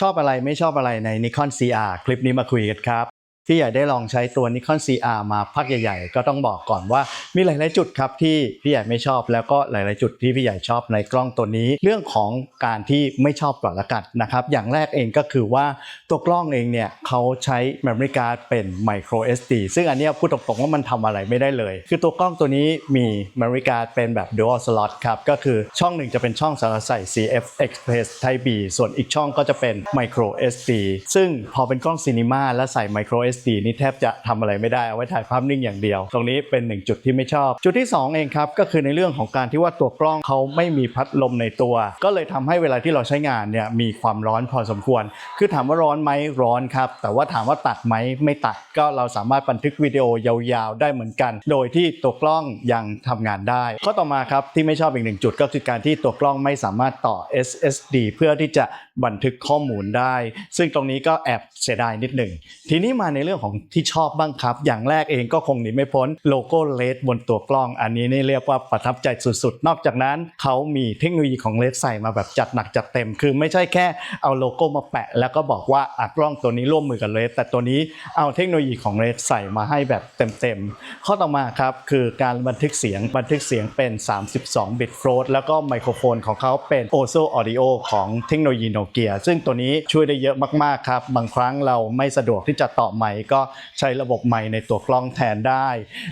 ชอบอะไรไม่ชอบอะไรใน Nikon CR คลิปนี้มาคุยกันครับ พี่ใหญ่ได้ลองใช้ตัว Nikon CR มาพักใหญ่ๆ ก็ต้องบอกก่อนว่ามีหลายๆจุดครับที่พี่ใหญ่ไม่ชอบแล้วก็หลายๆจุดที่พี่ใหญ่ชอบในกล้องตัวนี้ เรื่องของการที่ไม่ชอบก่อนละกันนะครับ อย่างแรกเองก็คือว่าตัวกล้องเองเนี่ยเขาใช้ memory card เป็น micro SD ซึ่งอันนี้พูดตรงๆว่ามันทำอะไรไม่ได้เลย คือตัวกล้องตัวนี้มี memory card เป็นแบบ dual slot ครับก็คือช่องหนึ่งจะเป็นช่องสำหรับใส่ CF Express Type B ส่วนอีกช่องก็จะเป็น micro SD ซึ่งพอเป็นกล้องซีนีมาแล้วใส่ micro SD นี่แทบจะทำอะไรไม่ได้เอาไว้ถ่ายภาพนิ่งอย่างเดียว ตรงนี้เป็นหนึ่งจุดที่ไม่ชอบ จุดที่ 2 เองครับ ก็คือในเรื่องของการที่ว่าตัวกล้องเขาไม่มีพัดลมในตัว ก็เลยทำให้เวลาที่เราใช้งานเนี่ยมีความร้อนพอสมควร คือถามว่าร้อนไหมร้อนครับ แต่ว่าถามว่าตัดไหมไม่ตัดก็เราสามารถบันทึกวิดีโอยาวๆ ได้เหมือนกัน โดยที่ตัวกล้องยังทำงานได้ข้อต่อมาครับที่ไม่ชอบอีกหนึ่งจุดก็คือการที่ตัวกล้องไม่สามารถต่อ SSD เพื่อที่จะบันทึกข้อมูลได้ ซึ่งตรงนี้ก็แอบเสียดายนิดหนึ่งทีนี้มาในเรื่องของที่ชอบบ้างครับ อย่างแรกเองก็คงหนีไม่พ้นโลโก้เลดบนตัวกล้อง อันนี้นี่เรียกว่าประทับใจสุดๆ นอกจากนั้นเขามีเทคโนโลยีของเลดใส่มาแบบจัดหนักจัดเต็ม คือไม่ใช่แค่เอาโลโก้มาแปะ แล้วก็บอกว่าอะกล้องตัวนี้ร่วมมือกับเลดแต่ตัวนี้เอาเทคโนโลยีของเลดใส่มาให้แบบเต็มๆข้อต่อมาครับคือการบันทึกเสียงบันทึกเสียงเป็น 32 บิตโฟลตแล้วก็ไมโครโฟนของเขาเป็น Oso Audio ของเทคโนโลยีโนเกียซึ่งตัวนี้ช่วยได้เยอะมากๆครับบางครั้งเราไม่สะดวกที่จะต่อไมค์ก็ใช้ระบบไมค์ในตัวกล้องแทนได้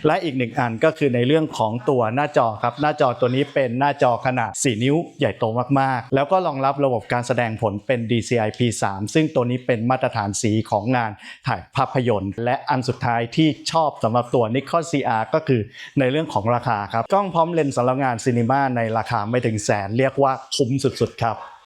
และอีกหนึ่งอันก็คือในเรื่องของตัวหน้าจอครับหน้าจอตัวนี้เป็นหน้าจอขนาด 4 นิ้วใหญ่โตมากๆ แล้วก็รองรับระบบการแสดงผลเป็น DCI P3 ซึ่งตัวนี้เป็นมาตรฐานสีของงานถ่ายภาพยนตร์ และอันสุดท้ายที่ชอบสำหรับตัว Nikon CR ก็คือในเรื่องของราคาครับกล้องพร้อมเลนส์สำหรับงานซีนีมาในราคาไม่ถึงแสนเรียกว่าคุ้มสุดๆครับ